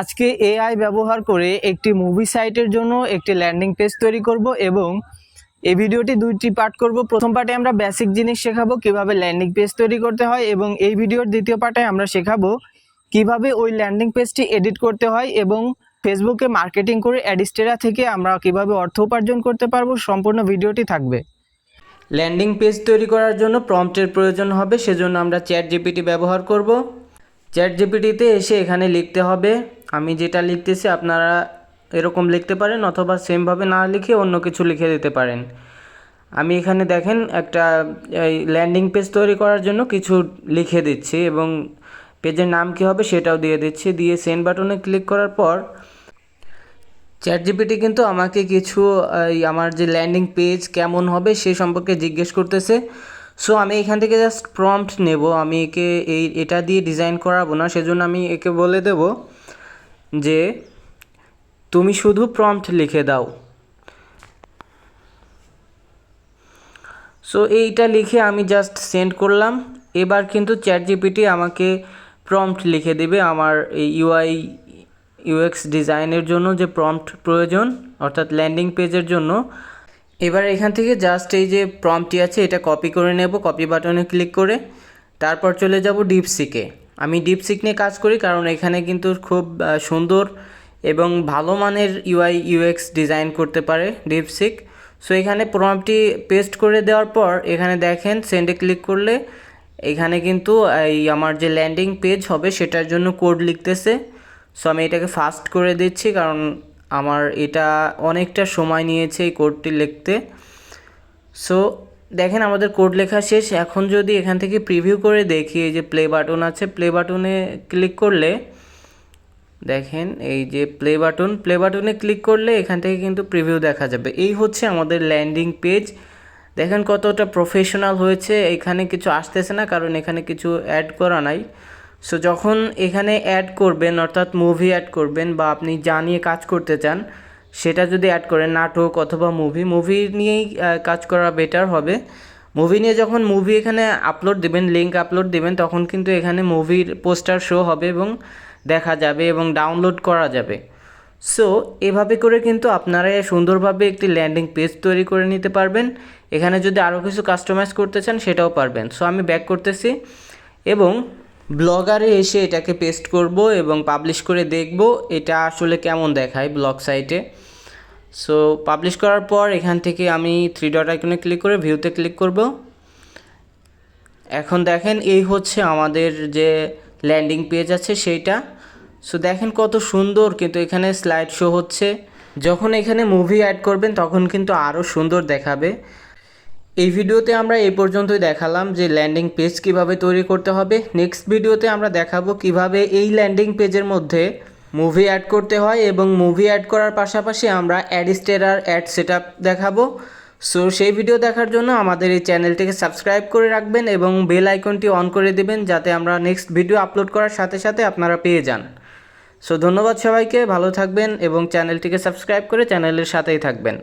আজকে এআই ব্যবহার করে একটি মুভি সাইটের জন্য একটি ল্যান্ডিং পেজ তৈরি করব এবং এই ভিডিওটি দুইটি পার্ট করব। প্রথম পার্টে আমরা বেসিক জিনিস শেখাবো, কীভাবে ল্যান্ডিং পেজ তৈরি করতে হয় এবং এই ভিডিওর দ্বিতীয় পার্টে আমরা শেখাবো কীভাবে ওই ল্যান্ডিং পেজটি এডিট করতে হয় এবং ফেসবুকে মার্কেটিং করে অ্যাডিস্টেরা থেকে আমরা কীভাবে অর্থ উপার্জন করতে পারব, সম্পূর্ণ ভিডিওটি থাকবে। ল্যান্ডিং পেজ তৈরি করার জন্য প্রম্পটের প্রয়োজন হবে, সেজন্য আমরা চ্যাট জিপিটি ব্যবহার করব। চ্যাট জিপিটিতে এসে এখানে লিখতে হবে। আমি যেটা লিখতেছি আপনারা এরকম লিখতে পারেন অথবা সেমভাবে না লিখে অন্য কিছু লিখে দিতে পারেন। আমি এখানে দেখেন একটা ল্যান্ডিং পেজ তৈরি করার জন্য কিছু লিখে দিচ্ছি এবং পেজের নাম কী হবে সেটাও দিয়ে দিচ্ছি। দিয়ে সেন্ড বাটনে ক্লিক করার পর চ্যাট জিপিটি কিন্তু আমাকে কিছু আমার যে ল্যান্ডিং পেজ কেমন হবে সে সম্পর্কে জিজ্ঞেস করতেছে। সো আমি এখান থেকে জাস্ট প্রম্পট নেব। আমি একে এই, এটা দিয়ে ডিজাইন করাবো না, সেজন্য আমি একে বলে দেব যে, তুমি শুধু প্রম্পট লিখে দাও। সো এইটা লিখে আমি জাস্ট সেন্ড করলাম। এবার কিন্তু চ্যাট জিপিটি আমাকে প্রম্পট লিখে দেবে আমার এই ইউআই ইউএক্স ডিজাইনের জন্য যে প্রম্পট প্রয়োজন, অর্থাৎ ল্যান্ডিং পেজের জন্য। এবার এখান থেকে জাস্ট এই যে প্রম্পটি আছে, এটা কপি করে নেব কপি বাটনে ক্লিক করে। তারপর চলে যাব ডিপসিকে আমি ডিপসিক নিয়ে কাজ করি কারণ এখানে কিন্তু খুব সুন্দর এবং ভালো মানের ইউআই ইউএক্স ডিজাইন করতে পারে ডিপসিক সো এখানে প্রম্পটটি পেস্ট করে দেওয়ার পর এখানে দেখেন সেন্ডে ক্লিক করলে এখানে কিন্তু এই আমার যে ল্যান্ডিং পেজ হবে সেটার জন্য কোড লিখতেছে। সো আমি এটাকে ফাস্ট করে দিচ্ছি কারণ আমার এটা অনেকটা সময় নিয়েছে এই কোডটি লিখতে। সো দেখেন আমাদের কোড লেখা শেষ। এখন যদি এখান থেকে প্রিভিউ করে দেখি, এই যে প্লে বাটন আছে প্লে বাটনে ক্লিক করলে, দেখেন এই যে প্লে বাটন প্লে বাটনে ক্লিক করলে এখান থেকে কিন্তু প্রিভিউ দেখা যাবে। এই হচ্ছে আমাদের ল্যান্ডিং পেজ দেখেন কতটা প্রফেশনাল হয়েছে। এখানে কিছু আসতেছে না, কারণ এখানে কিছু অ্যাড করা নাই। সো যখন এখানে অ্যাড করবেন, অর্থাৎ মুভি অ্যাড করবেন বা আপনি যা নিয়ে কাজ করতে চান, সেটা যদি অ্যাড করেন, নাটক অথবা মুভি মুভি নিয়েই কাজ করা বেটার হবে। মুভি নিয়ে যখন মুভি এখানে আপলোড দিবেন লিঙ্ক আপলোড দিবেন, তখন কিন্তু এখানে মুভির পোস্টার শো হবে এবং দেখা যাবে এবং ডাউনলোড করা যাবে। সো এভাবে করে কিন্তু আপনারা সুন্দরভাবে একটি ল্যান্ডিং পেজ তৈরি করে নিতে পারবেন। এখানে যদি আরও কিছু কাস্টমাইজ করতে চান, সেটাও পারবেন। সো আমি ব্যাক করতেছি এবং ব্লগারে এসে এটাকে পেস্ট করব এবং পাবলিশ করে দেখব এটা আসলে কেমন দেখায় ব্লগ সাইটে সো পাবলিশ করার পর এখান থেকে আমি থ্রি ডট আইকনে ক্লিক করে ভিউতে ক্লিক করব। এখন দেখেন এই হচ্ছে আমাদের যে ল্যান্ডিং পেজ আছে সেইটা। সো দেখেন কত সুন্দর কিন্তু এখানে স্লাইড শো হচ্ছে। যখন এখানে মুভি অ্যাড করবেন তখন কিন্তু আরও সুন্দর দেখাবে। এই ভিডিওতে আমরা এই পর্যন্তই দেখালাম যে ল্যান্ডিং পেজ কীভাবে তৈরি করতে হবে। নেক্সট ভিডিওতে আমরা দেখাবো কীভাবে এই ল্যান্ডিং পেজের মধ্যে মুভি অ্যাড করতে হয় এবং মুভি অ্যাড করার পাশাপাশি আমরা অ্যাডিস্টেরার অ্যাড সেট আপ দেখাবো। সো সেই ভিডিও দেখার জন্য আমাদের এই চ্যানেলটিকে সাবস্ক্রাইব করে রাখবেন এবং বেল আইকনটি অন করে দেবেন যাতে আমরা নেক্সট ভিডিও আপলোড করার সাথে সাথে আপনারা পেয়ে যান। সো ধন্যবাদ সবাইকে, ভালো থাকবেন এবং চ্যানেলটিকে সাবস্ক্রাইব করে চ্যানেলের সাথেই থাকবেন।